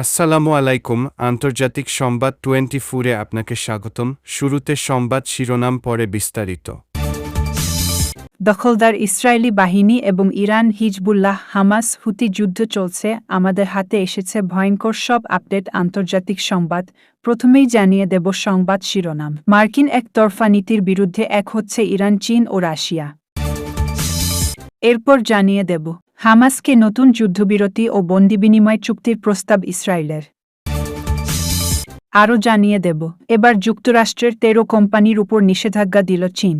আসসালামু আলাইকুম, আন্তর্জাতিক সংবাদ টোয়েন্টি ফোরে আপনাকে স্বাগতম। শুরুতে সংবাদ শিরোনাম, পরে বিস্তারিত। দখলদার ইসরায়েলি বাহিনী এবং ইরান, হিজবুল্লাহ, হামাস, হুতি যুদ্ধ চলছে। আমাদের হাতে এসেছে ভয়ঙ্কর সব আপডেট, আন্তর্জাতিক সংবাদ। প্রথমেই জানিয়ে দেব সংবাদ শিরোনাম। মার্কিন একতরফা নীতির বিরুদ্ধে এক হচ্ছে ইরান, চীন ও রাশিয়া। এরপর জানিয়ে দেব হামাসকে নতুন যুদ্ধবিরতি ও বন্দি বিনিময় চুক্তির প্রস্তাব ইসরায়েলের। আরও জানিয়ে দেব, এবার যুক্তরাষ্ট্রের তেরো কোম্পানির উপর নিষেধাজ্ঞা দিল চীন।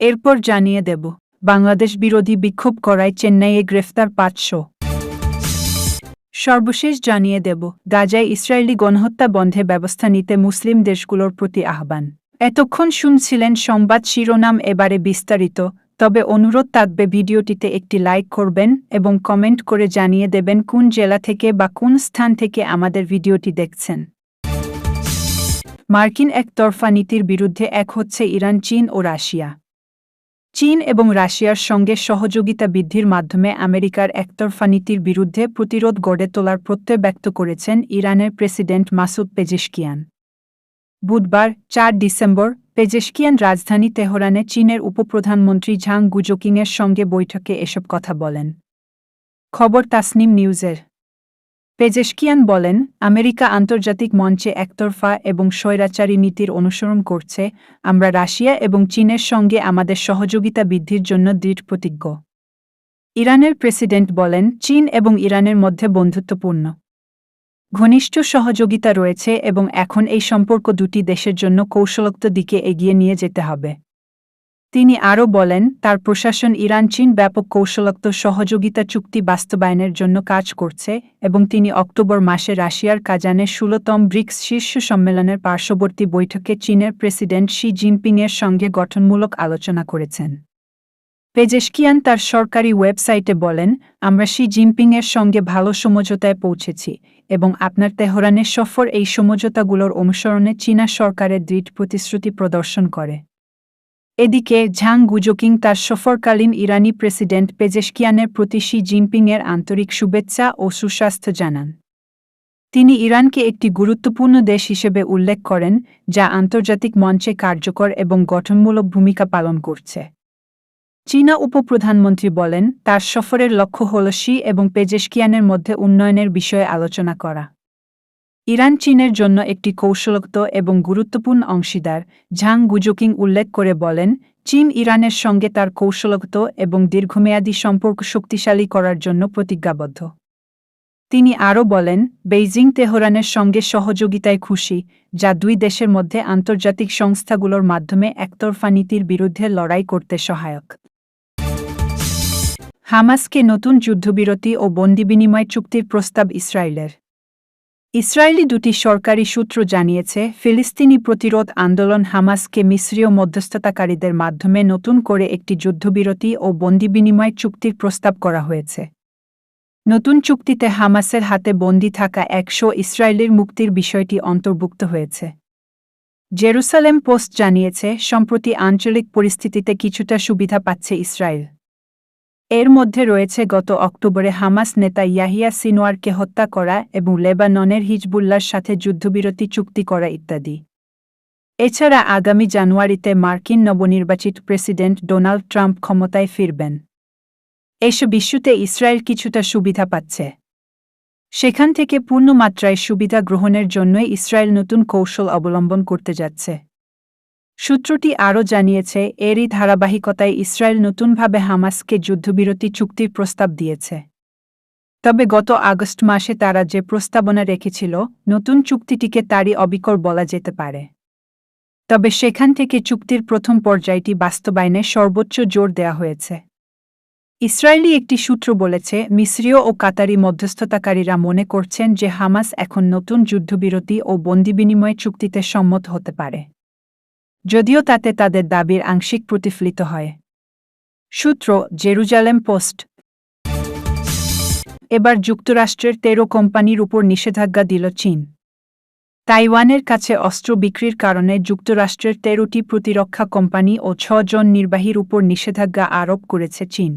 এরপর জানিয়ে দেব, বাংলাদেশ বিরোধী বিক্ষোভ করায় চেন্নাইয়ে গ্রেফতার পাঁচশো। সর্বশেষ জানিয়ে দেব, গাজায় ইসরায়েলি গণহত্যা বন্ধে ব্যবস্থা নিতে মুসলিম দেশগুলোর প্রতি আহ্বান। এতক্ষণ শুনছিলেন সংবাদ শিরোনাম এবারে বিস্তারিত তবে অনুরোধ থাকবে ভিডিওটিতে একটি লাইক করবেন এবং কমেন্ট করে জানিয়ে দেবেন কোন জেলা থেকে বা কোন স্থান থেকে আমাদের ভিডিওটি দেখছেন। মার্কিন একতরফা নীতির বিরুদ্ধে এক হচ্ছে ইরান, চীন ও রাশিয়া। চীন এবং রাশিয়ার সঙ্গে সহযোগিতা বৃদ্ধির মাধ্যমে আমেরিকার একতরফা নীতির বিরুদ্ধে প্রতিরোধ গড়ে তোলার প্রত্যয় ব্যক্ত করেছেন ইরানের প্রেসিডেন্ট মাসুদ পেজেশকিয়ান। বুধবার, চার ডিসেম্বর পেজেশকিয়ান রাজধানী তেহরানে চীনের উপপ্রধানমন্ত্রী ঝাং গুজোকিংয়ের সঙ্গে বৈঠকে এসব কথা বলেন। খবর তাসনিম নিউজের। পেজেশকিয়ান বলেন, আমেরিকা আন্তর্জাতিক মঞ্চে একতরফা এবং স্বৈরাচারী নীতির অনুসরণ করছে, আমরা রাশিয়া এবং চীনের সঙ্গে আমাদের সহযোগিতা বৃদ্ধির জন্য দৃঢ় প্রতিজ্ঞ। ইরানের প্রেসিডেন্ট বলেন, চীন এবং ইরানের মধ্যে বন্ধুত্বপূর্ণ। ঘনিষ্ঠ সহযোগিতা রয়েছে এবং এখন এই সম্পর্ক দুটি দেশের জন্য কৌশলগত দিকে এগিয়ে নিয়ে যেতে হবে। তিনি আরও বলেন, তার প্রশাসন ইরান চীন ব্যাপক কৌশলগত সহযোগিতা চুক্তি বাস্তবায়নের জন্য কাজ করছে এবং তিনি অক্টোবর মাসে রাশিয়ার কাজানে ষোলতম ব্রিক্স শীর্ষ সম্মেলনের পার্শ্ববর্তী বৈঠকে চীনের প্রেসিডেন্ট শি জিনপিংয়ের সঙ্গে গঠনমূলক আলোচনা করেছেন। পেজেশকিয়ান তার সরকারি ওয়েবসাইটে বলেন, আমরা শি জিনপিংয়ের সঙ্গে ভালো সমঝোতায় পৌঁছেছি এবং আপনার তেহরানের সফর এই সমঝোতাগুলোর অনুসরণে চীনা সরকারের দৃঢ় প্রতিশ্রুতি প্রদর্শন করে। এদিকে, ঝাং গুজোকিং তার সফরকালীন ইরানি প্রেসিডেন্ট পেজেশকিয়ানের প্রতি শি জিনপিংয়ের আন্তরিক শুভেচ্ছা ও সুস্বাস্থ্য জানান। তিনি ইরানকে একটি গুরুত্বপূর্ণ দেশ হিসেবে উল্লেখ করেন, যা আন্তর্জাতিক মঞ্চে কার্যকর এবং গঠনমূলক ভূমিকা পালন করছে। চীনা উপপ্রধানমন্ত্রী বলেন, তার সফরের লক্ষ্য হল শি এবং পেজেশকিয়ানের মধ্যে উন্নয়নের বিষয়ে আলোচনা করা। ইরান চীনের জন্য একটি কৌশলগত এবং গুরুত্বপূর্ণ অংশীদার, ঝাং গুজোকিং উল্লেখ করে বলেন, চীন ইরানের সঙ্গে তার কৌশলগত এবং দীর্ঘমেয়াদী সম্পর্ক শক্তিশালী করার জন্য প্রতিজ্ঞাবদ্ধ। তিনি আরও বলেন, বেইজিং তেহরানের সঙ্গে সহযোগিতায় খুশি, যা দুই দেশের মধ্যে আন্তর্জাতিক সংস্থাগুলোর মাধ্যমে একতরফা নীতির বিরুদ্ধে লড়াই করতে সহায়ক। হামাসকে নতুন যুদ্ধবিরতি ও বন্দি বিনিময় চুক্তির প্রস্তাব ইসরায়েলের। ইসরায়েলি দুটি সরকারি সূত্র জানিয়েছে, ফিলিস্তিনি প্রতিরোধ আন্দোলন হামাসকে মিশ্রীয় মধ্যস্থতাকারীদের মাধ্যমে নতুন করে একটি যুদ্ধবিরতি ও বন্দি বিনিময় চুক্তির প্রস্তাব করা হয়েছে। নতুন চুক্তিতে হামাসের হাতে বন্দি থাকা একশো ইসরায়েলের মুক্তির বিষয়টি অন্তর্ভুক্ত হয়েছে। জেরুসালেম পোস্ট জানিয়েছে, সম্প্রতি আঞ্চলিক পরিস্থিতিতে কিছুটা সুবিধা পাচ্ছে ইসরায়েল। এর মধ্যে রয়েছে গত অক্টোবরে হামাস নেতা ইয়াহিয়া সিনোয়ারকে হত্যা করা এবং লেবাননের হিজবুল্লার সাথে যুদ্ধবিরতি, চুক্তি করা ইত্যাদি। এছাড়া আগামী জানুয়ারিতে মার্কিন নবনির্বাচিত প্রেসিডেন্ট ডোনাল্ড ট্রাম্প ক্ষমতায় ফিরবেন। এসব ইস্যুতে ইসরায়েল কিছুটা সুবিধা পাচ্ছে। সেখান থেকে পূর্ণমাত্রায় সুবিধা গ্রহণের জন্যই ইসরায়েল নতুন কৌশল অবলম্বন করতে যাচ্ছে। সূত্রটি আরও জানিয়েছে, এরই ধারাবাহিকতায় ইসরায়েল নতুনভাবে হামাসকে যুদ্ধবিরতি চুক্তির প্রস্তাব দিয়েছে। তবে গত আগস্ট মাসে তারা যে প্রস্তাবনা রেখেছিল, নতুন চুক্তিটিকে তারই অবিকর বলা যেতে পারে। তবে সেখান থেকে চুক্তির প্রথম পর্যায়টি বাস্তবায়নে সর্বোচ্চ জোর দেওয়া হয়েছে। ইসরায়েলি একটি সূত্র বলেছে, মিসরীয় ও কাতারি মধ্যস্থতাকারীরা মনে করছেন যে হামাস এখন নতুন যুদ্ধবিরতি ও বন্দি বিনিময় চুক্তিতে সম্মত হতে পারে। যদিও তাতে তাদের দাবির আংশিক প্রতিফলিত হয়। সূত্র, জেরুজালেম পোস্ট। এবার যুক্তরাষ্ট্রের তেরো কোম্পানির উপর নিষেধাজ্ঞা দিল চীন। তাইওয়ানের কাছে অস্ত্র বিক্রির কারণে যুক্তরাষ্ট্রের তেরোটি প্রতিরক্ষা কোম্পানি ও ছজন নির্বাহীর উপর নিষেধাজ্ঞা আরোপ করেছে চীন।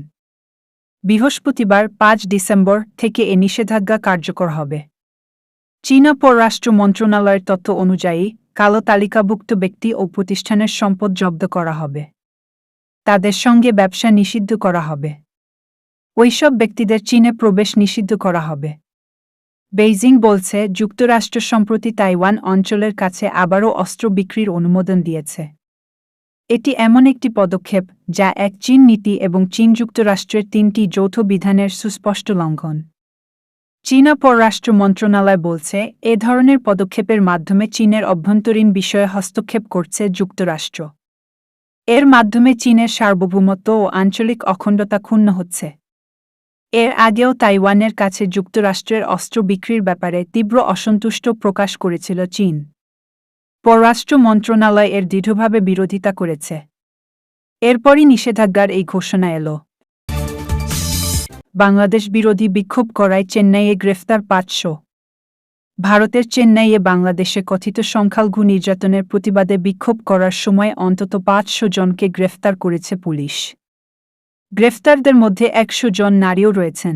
বৃহস্পতিবার পাঁচ ডিসেম্বর থেকে এ নিষেধাজ্ঞা কার্যকর হবে। চীনা পররাষ্ট্র মন্ত্রণালয়ের তথ্য অনুযায়ী, কালো তালিকাভুক্ত ব্যক্তি ও প্রতিষ্ঠানের সম্পদ জব্দ করা হবে। তাদের সঙ্গে ব্যবসা নিষিদ্ধ করা হবে। ওইসব ব্যক্তিদের চীনে প্রবেশ নিষিদ্ধ করা হবে। বেইজিং বলছে, যুক্তরাষ্ট্র সম্প্রতি তাইওয়ান অঞ্চলের কাছে আবারও অস্ত্র বিক্রির অনুমোদন দিয়েছে। এটি এমন একটি পদক্ষেপ, যা এক চীন নীতি এবং চীন যুক্তরাষ্ট্রের তিনটি যৌথ বিধানের সুস্পষ্ট লঙ্ঘন। চীনা পররাষ্ট্র মন্ত্রণালয় বলছে, এ ধরনের পদক্ষেপের মাধ্যমে চীনের অভ্যন্তরীণ বিষয়ে হস্তক্ষেপ করছে যুক্তরাষ্ট্র। এর মাধ্যমে চীনের সার্বভৌমত্ব ও আঞ্চলিক অখণ্ডতা ক্ষুণ্ণ হচ্ছে। এর আগেও তাইওয়ানের কাছে যুক্তরাষ্ট্রের অস্ত্র বিক্রির ব্যাপারে তীব্র অসন্তুষ্ট প্রকাশ করেছিল চীন। পররাষ্ট্র মন্ত্রণালয় এর দৃঢ়ভাবে বিরোধিতা করেছে। এরপরই নিষেধাজ্ঞার এই ঘোষণা এলো। বাংলাদেশ বিরোধী বিক্ষোভ করায় চেন্নাইয়ে গ্রেফতার পাঁচশো। ভারতের চেন্নাইয়ে বাংলাদেশে কথিত সংখ্যালঘু নির্যাতনের প্রতিবাদে বিক্ষোভ করার সময় অন্তত পাঁচশো জনকে গ্রেফতার করেছে পুলিশ। গ্রেফতারদের মধ্যে একশো জন নারীও রয়েছেন।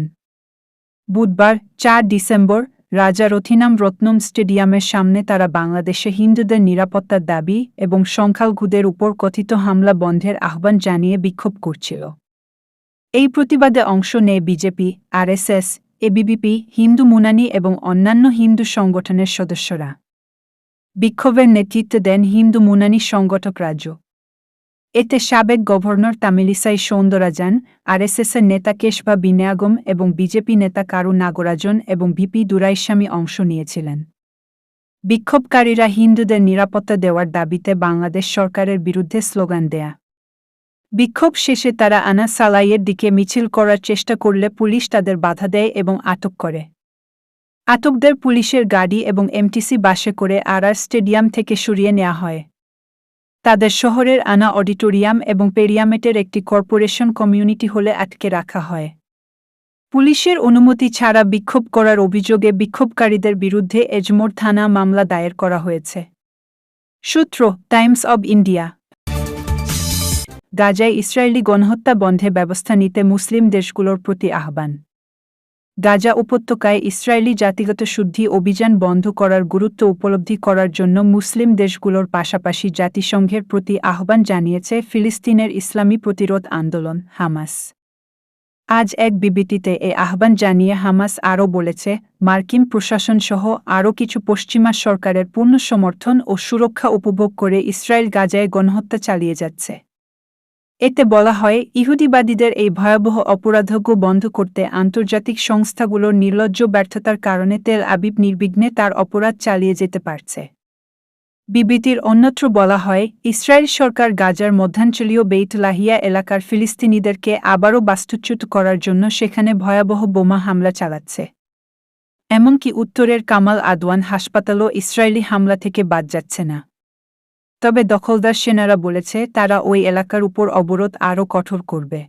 বুধবার, চার ডিসেম্বর, রাজা রথিনাম রত্নম স্টেডিয়ামের সামনে তারা বাংলাদেশে হিন্দুদের নিরাপত্তার দাবি এবং সংখ্যালঘুদের উপর কথিত হামলা বন্ধের আহ্বান জানিয়ে বিক্ষোভ করছিল। এই প্রতিবাদে অংশ নেয় BJP, RSS ABVP Hindu Munnani এবং অন্যান্য হিন্দু সংগঠনের সদস্যরা। বিক্ষোভের নেতৃত্ব দেন হিন্দু মুনানি সংগঠক রাজ্য এতে সাবেক গভর্নর তামিলিসাই সৌন্দরাজান, আরএসএসের নেতা কেশবা বিনায়াগম এবং বিজেপি নেতা কারু নাগরাজন এবং ভিপি দুরাইস্বামী অংশ নিয়েছিলেন। বিক্ষোভকারীরা হিন্দুদের নিরাপত্তা দেওয়ার দাবিতে বাংলাদেশ সরকারের বিরুদ্ধে স্লোগান দেয়া। বিক্ষোভ শেষে তারা আনা সালাইয়ের দিকে মিছিল করার চেষ্টা করলে পুলিশ তাদের বাধা দেয় এবং আটক করে। আটকদের পুলিশের গাড়ি এবং এমটিসি বাসে করে আরআর স্টেডিয়াম থেকে সরিয়ে নেওয়া হয়। তাদের শহরের আনা অডিটোরিয়াম এবং পেরিয়ামেটের একটি কর্পোরেশন কমিউনিটি হলে আটকে রাখা হয়। পুলিশের অনুমতি ছাড়া বিক্ষোভ করার অভিযোগে বিক্ষোভকারীদের বিরুদ্ধে এজমোর থানা মামলা দায়ের করা হয়েছে। সূত্র, টাইমস অব ইন্ডিয়া গাজায় ইসরায়েলি গণহত্যা বন্ধে ব্যবস্থা নিতে মুসলিম দেশগুলোর প্রতি আহ্বান। গাজা উপত্যকায় ইসরায়েলি জাতিগত শুদ্ধি অভিযান বন্ধ করার গুরুত্ব উপলব্ধি করার জন্য মুসলিম দেশগুলোর পাশাপাশি জাতিসংঘের প্রতি আহ্বান জানিয়েছে ফিলিস্তিনের ইসলামী প্রতিরোধ আন্দোলন, হামাস। আজ এক বিবৃতিতে এ আহ্বান জানিয়ে হামাস আরও বলেছে, মার্কিন প্রশাসনসহ আরও কিছু পশ্চিমা সরকারের পূর্ণ সমর্থন ও সুরক্ষা উপভোগ করে ইসরায়েল গাজায় গণহত্যা চালিয়ে যাচ্ছে। এতে বলা হয়, ইহুদিবাদীদের এই ভয়াবহ অপরাধজ্ঞ বন্ধ করতে আন্তর্জাতিক সংস্থাগুলোর নির্লজ্জ ব্যর্থতার কারণে তেল আবিব নির্বিঘ্নে তার অপরাধ চালিয়ে যেতে পারছে। বিবৃতির অন্যত্র বলা হয়, ইসরায়েল সরকার গাজার মধ্যাঞ্চলীয় বেইত লাহিয়া এলাকার ফিলিস্তিনিদেরকে আবারও বাস্তুচ্যুত করার জন্য সেখানে ভয়াবহ বোমা হামলা চালাচ্ছে। এমনকি উত্তরের কামাল আদওয়ান হাসপাতালও ইসরায়েলি হামলা থেকে বাদ যাচ্ছে না। তবে দখলদার সেনারা বলেছে, তারা ওই এলাকার উপর অবরোধ আরও কঠোর করবে।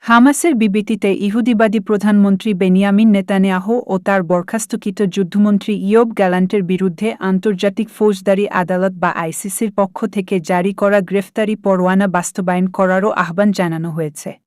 হামাসের বিবৃতিতে ইহুদিবাদী প্রধানমন্ত্রী বেনিয়ামিন নেতানিয়াহ ও তার বরখাস্তকৃত যুদ্ধমন্ত্রী ইয়ব গ্যালান্টের বিরুদ্ধে আন্তর্জাতিক ফৌজদারি আদালত বা আইসিসির পক্ষ থেকে জারি করা গ্রেফতারি পরোয়ানা বাস্তবায়ন করারও আহ্বান জানানো হয়েছে।